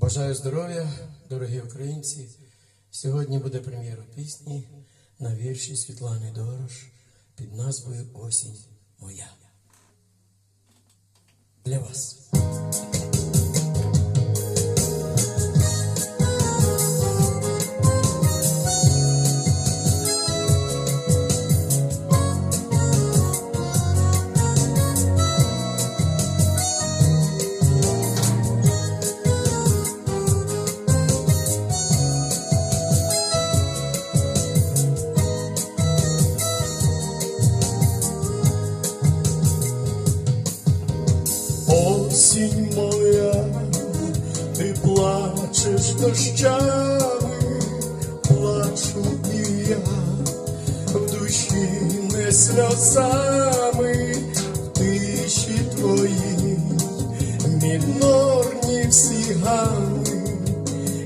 Бажаю здоров'я, дорогі українці. Сьогодні буде прем'єра пісні на вірші Світлани Дорош під назвою Осінь моя. Для вас. Плачеш дощами, плачу і я. В душі не сльозами, в тиші твої, мінорні всі гами,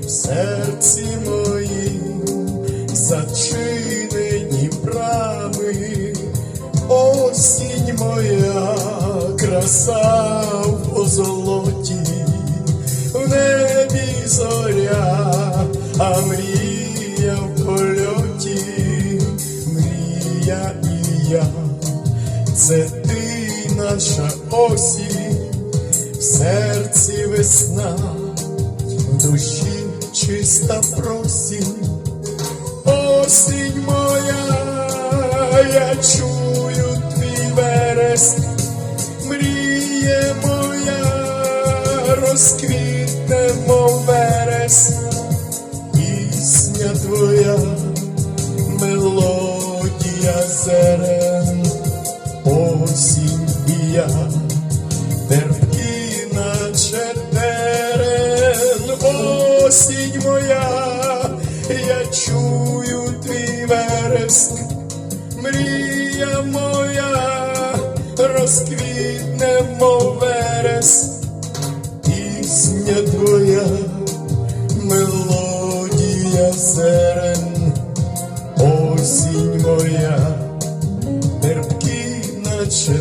в серці моїм зачинені брами, осінь моя, краса в позолоті, це ти наша осінь, в серці весна, в душі чиста просінь. Осінь моя, я чую твій вереск, мріє моя, розквітне, мов верес, пісня твоя, мелодія зерен, я, терпкі, наче осінь моя, я чую твій вереск, мрія моя, розквітне, мов верес, пісня твоя, мелодія зерен, осінь моя, терпкі, наче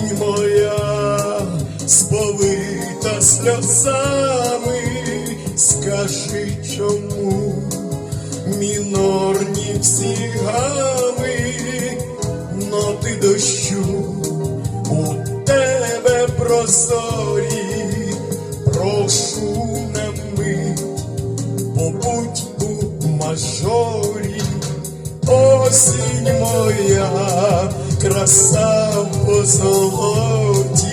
Осінь моя, сповита сльозами, скажи чому мінорні всі гами, ноти дощу у тебе прозорі, прошу на мить, побудь у мажорі, осінь моя, краса в позолоті,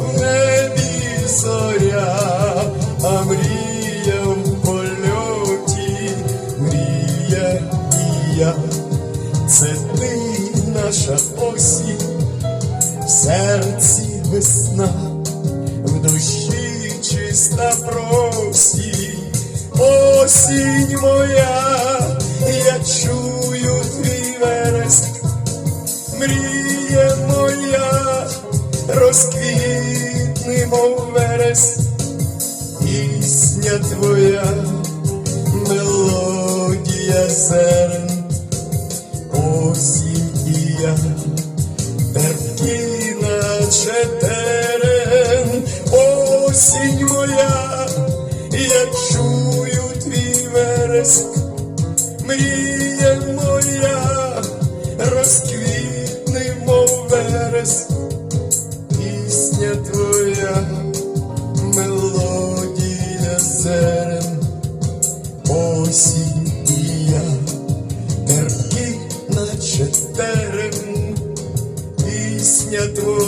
в небі зоря, а мрія в польоті, мрія і я, це ти наша осінь, в серці весна, в душі чиста просінь, осінь моя, мріє моя, розквітни, мов верес, пісня твоя, мелодія зерен, осінь і я, терпкі, наче терен, осінь моя, я чую твій вереск, мріє мов пісня твоя, мелодія зерен, осінь і я, терпкі, наче терен, пісня твоя,